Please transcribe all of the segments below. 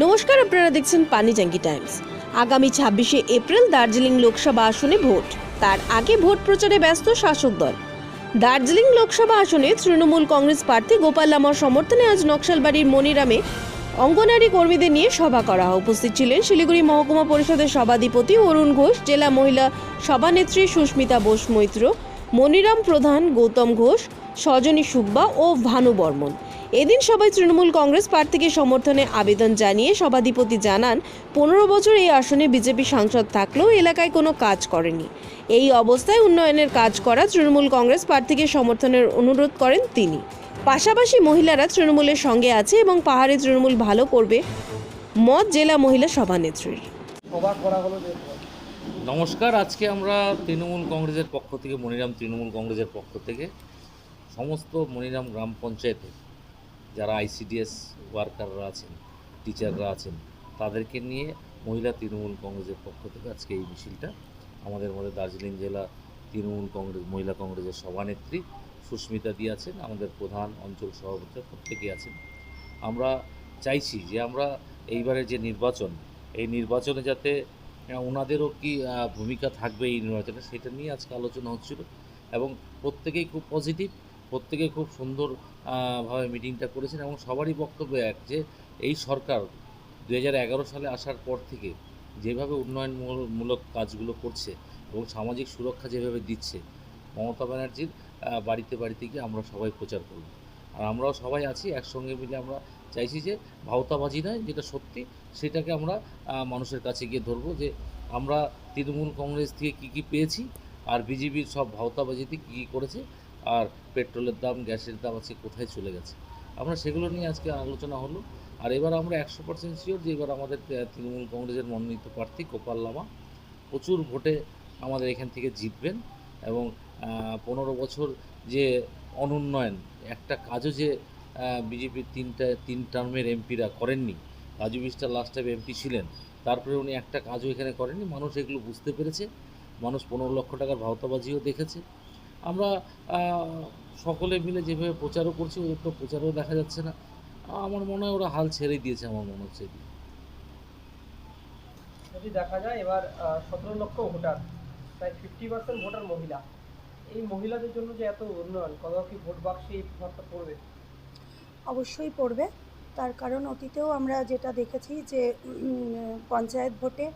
নমস্কার, আপনারা দেখছেন পানি পানিজাঙ্গি টাইমস। আগামী ছাব্বিশে এপ্রিল দার্জিলিং লোকসভা আসনে ভোট। তার আগে ভোট প্রচারে ব্যস্ত শাসক দল। দার্জিলিং লোকসভা আসনে তৃণমূল কংগ্রেস প্রার্থী গোপাল লামার সমর্থনে আজ নকশালবাড়ির মনিরামে অঙ্গনারী কর্মীদের নিয়ে সভা করা হয়। উপস্থিত ছিলেন শিলিগুড়ি মহকুমা পরিষদের সভাধিপতি অরুণ ঘোষ, জেলা মহিলা সভানেত্রী সুস্মিতা বোস মৈত্র, মনিরাম প্রধান গৌতম ঘোষ, সজনী সুব্বা ও ভানু বর্মন। এদিন সবাই তৃণমূল কংগ্রেস প্রার্থীকে সমর্থনে আবেদন জানিয়ে সভাধিপতি জানান পনেরো বছর এই আসনে বিজেপি সাংসদ থাকলেও এলাকায় কোনো কাজ করেনি। এই অবস্থায় উন্নয়নের কাজ করা তৃণমূল কংগ্রেস প্রার্থীকে সমর্থনের অনুরোধ করেন তিনি। পাশাপাশি মহিলারা তৃণমূলের সঙ্গে আছে এবং পাহাড়ে তৃণমূল ভালো করবে মত জেলা মহিলা সভানেত্রীর। সভা করা হলো যে নমস্কার আজকে আমরা তৃণমূল কংগ্রেসের পক্ষ থেকে মনিরাম তৃণমূল কংগ্রেসের পক্ষ থেকে সমস্ত মনিরাম গ্রাম পঞ্চায়েতে যারা আইসিডিএস ওয়ার্কাররা আছেন টিচাররা আছেন, তাদেরকে নিয়ে মহিলা তৃণমূল কংগ্রেসের পক্ষ থেকে আজকে এই মিছিলটা আমাদের মধ্যে দার্জিলিং জেলা তৃণমূল কংগ্রেস, মহিলা কংগ্রেসের সভানেত্রী সুস্মিতা দি আছেন, আমাদের প্রধান অঞ্চল সভাপতি প্রত্যেকেই আছেন। আমরা চাইছি যে আমরা এইবারের যে নির্বাচন, এই নির্বাচনে যাতে ওনাদেরও কি ভূমিকা থাকবে এই নির্বাচনে, সেটা নিয়ে আজকে আলোচনা হচ্ছিল এবং প্রত্যেকেই খুব পজিটিভ প্রত্যেকেই খুব সুন্দর আহ, ভাবে মিটিংটা করেছেন এবং সবারই বক্তব্য এক যে এই সরকার দু সালে আসার পর থেকে যেভাবে উন্নয়নমূলক কাজগুলো করছে এবং সামাজিক সুরক্ষা যেভাবে দিচ্ছে মমতা ব্যানার্জির বাড়িতে বাড়িতে গিয়ে আমরা সবাই প্রচার করব। আর আমরাও সবাই আছি একসঙ্গে মিলে আমরা চাইছি যে ভাওতাবাজি নয় যেটা সত্যি সেটাকে আমরা মানুষের কাছে গিয়ে ধরবো যে আমরা তৃণমূল কংগ্রেস থেকে কী কী পেয়েছি আর বিজেপির সব ভাওতাবাজিতে কী কী করেছে আর পেট্রোলের দাম, গ্যাসের দাম আজকে কোথায় চলে গেছে? আমরা সেগুলো নিয়ে আজকে আলোচনা হলো। আর এবার আমরা একশো পার্সেন্ট শিওর যে এবার আমাদের তৃণমূল কংগ্রেসের মনোনীত প্রার্থী গোপাল লামা প্রচুর ভোটে আমাদের এখান থেকে জিতবেন এবং পনেরো বছর যে অনুন্নয়ন, একটা কাজও যে বিজেপির তিনটা, তিন টার্মের এমপিরা করেননি, রাজু বিস্টার লাস্ট টাইম এমপি ছিলেন, তারপরে উনি একটা কাজও এখানে করেননি, মানুষ এগুলো বুঝতে পেরেছে। মানুষ পনেরো লক্ষ টাকার ভাওতাবাজিও দেখেছে। আমরা সকলে মিলে যেভাবে প্রচারও করছি ওদের তো প্রচারও দেখা যাচ্ছে না। আমার মনে হয় ওরা হাল ছেড়ে দিয়েছে আমার মনে হচ্ছে। যদি দেখা যায় এবার সতেরো লক্ষ ভোটার প্রায় ফিফটি পার্সেন্ট ভোটার মহিলা। এই মহিলাদের জন্য যে এত উন্নয়ন কত কি ভোট বাক্সে এই প্রভাবটা পড়বে? অবশ্যই পড়বে। তার কারণ অতীতেও আমরা যেটা দেখেছি যে পঞ্চায়েত ভোটে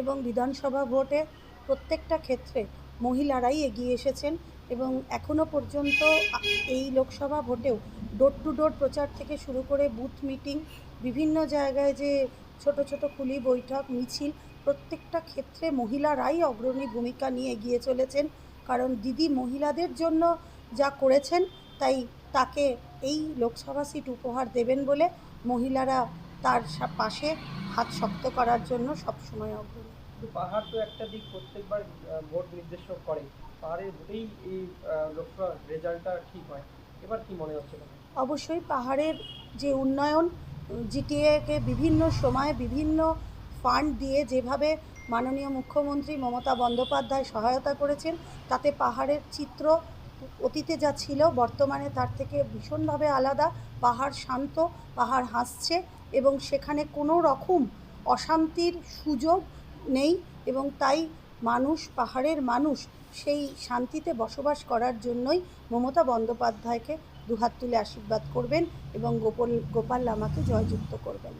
এবং বিধানসভা ভোটে প্রত্যেকটা ক্ষেত্রে মহিলারাই এগিয়ে এসেছেন এবং এখনও পর্যন্ত এই লোকসভা ভোটেও ডোর টু ডোর প্রচার থেকে শুরু করে বুথ মিটিং, বিভিন্ন জায়গায় যে ছোট ছোট কুলি বৈঠক, মিছিল, প্রত্যেকটা ক্ষেত্রে মহিলারাই অগ্রণী ভূমিকা নিয়ে এগিয়ে চলেছেন। কারণ দিদি মহিলাদের জন্য যা করেছেন, তাই তাকে এই লোকসভা সিট উপহার দেবেন বলে মহিলারা তার পাশে হাত শক্ত করার জন্য সবসময় অগ্রণী। কিন্তু পাহাড় তো একটা দিক প্রত্যেকবার ভোট নির্দেশ করে। পাহাড়ের ভোটেই এই লোকসভা রেজাল্টটা ঠিক হয়। এবার কি মনে হচ্ছে? অবশ্যই পাহাড়ের যে উন্নয়ন জিটিএকে বিভিন্ন সময়ে বিভিন্ন ফান্ড দিয়ে যেভাবে মাননীয় মুখ্যমন্ত্রী মমতা বন্দ্যোপাধ্যায় সহায়তা করেছেন, তাতে পাহাড়ের চিত্র অতীতে যা ছিল, বর্তমানে তার থেকে ভীষণভাবে আলাদা। পাহাড় শান্ত, পাহাড় হাসছে এবং সেখানে কোনো রকম অশান্তির সুযোগ নেই এবং তাই মানুষ, পাহাড়ের মানুষ সেই শান্তিতে বসবাস করার জন্যই মমতা বন্দ্যোপাধ্যায়কে দুহাত তুলে আশীর্বাদ করবেন এবং গোপাল গোপাল লামাকে জয়যুক্ত করবেন।